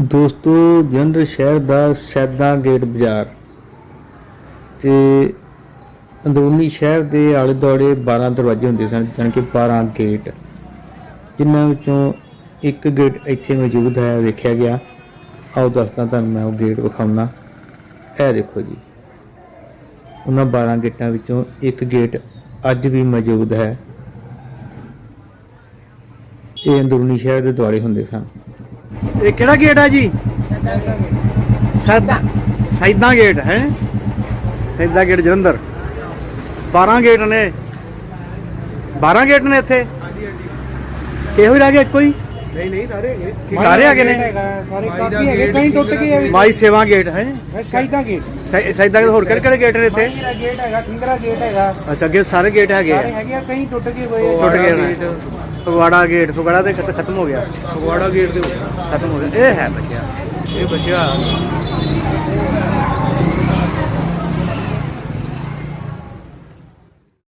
ਦੋਸਤੋ ਜਲੰਧਰ ਸ਼ਹਿਰ ਦਾ ਸੈਦਾ ਗੇਟ ਬਾਜ਼ਾਰ ਤੇ ਅੰਦਰੂਨੀ ਸ਼ਹਿਰ ਦੇ ਆਲੇ ਦੁਆਲੇ 12 ਦਰਵਾਜ਼ੇ ਹੁੰਦੇ ਸਨ, ਜਾਣੀ ਕਿ 12 ਗੇਟ, ਜਿਨ੍ਹਾਂ ਵਿੱਚੋਂ ਇੱਕ ਗੇਟ ਇੱਥੇ ਮੌਜੂਦ ਹੈ, ਵੇਖਿਆ ਗਿਆ। ਆਓ ਦੱਸਦਾ ਤੁਹਾਨੂੰ ਮੈਂ ਉਹ ਗੇਟ ਵਿਖਾਉਣਾ। ਇਹ ਦੇਖੋ ਜੀ, ਉਹਨਾਂ 12 ਗੇਟਾਂ ਵਿੱਚੋਂ ਇੱਕ ਗੇਟ ਅੱਜ ਵੀ ਮੌਜੂਦ ਹੈ। ਇਹ ਅੰਦਰੂਨੀ ਸ਼ਹਿਰ ਦੇ ਦੁਆਲੇ ਹੁੰਦੇ ਸਨ। ਇਹ ਕਿਹੜਾ ਗੇਟ ਹੈ ਜੀ? ਸੈਦਾ ਸੈਦਾ ਗੇਟ ਹੈ। ਸੈਦਾ ਗੇਟ ਜਲੰਧਰ। 12 ਗੇਟ ਨੇ। 12 ਗੇਟ ਨੇ ਇੱਥੇ। ਕਿਹੋ ਜਿਹਾ ਗਿਆ ਹੀ ਨਹੀਂ ਨਹੀਂ ਸਾਰੇ ਹੈਗੇ। ਕੀ ਸਾਰੇ ਹੈਗੇ ਨੇ? ਸਾਰੇ ਕਾਫੀ ਹੈਗੇ ਕਈ ਟੁੱਟ ਗਏ ਆ ਵਿੱਚ। ਮਾਈ ਸੇਵਾ ਗੇਟ ਹੈ? ਸਾਈਦਾਂ ਗੇਟ। ਹੋਰ ਕਿਹੜੇ ਕਿਹੜੇ ਗੇਟ ਨੇ ਇੱਥੇ? ਮੇਰਾ ਗੇਟ ਹੈਗਾ ਗੇਟ ਹੈਗਾ। ਅੱਛਾ ਅੱਗੇ ਸਾਰੇ ਗੇਟ ਹੈਗੇ ਸਾਰੇ ਹੈਗੇ ਆ ਕਈ ਟੁੱਟ ਗਏ ਹੋਏ ਟੁੱਟ ਗਏ ਨੇ ਫਗਵਾੜਾ ਗੇਟ ਫਗਵਾੜਾ ਤੇ ਖਤ- ਖਤਮ ਹੋ ਗਿਆ। ਫਗਵਾੜਾ ਗੇਟ ਦੇ ਉੱਤੇ ਖਤਮ ਹੋ ਗਿਆ। ਇਹ ਹੈ ਬੱਚਿਆ। ਇਹ ਬੱਚਾ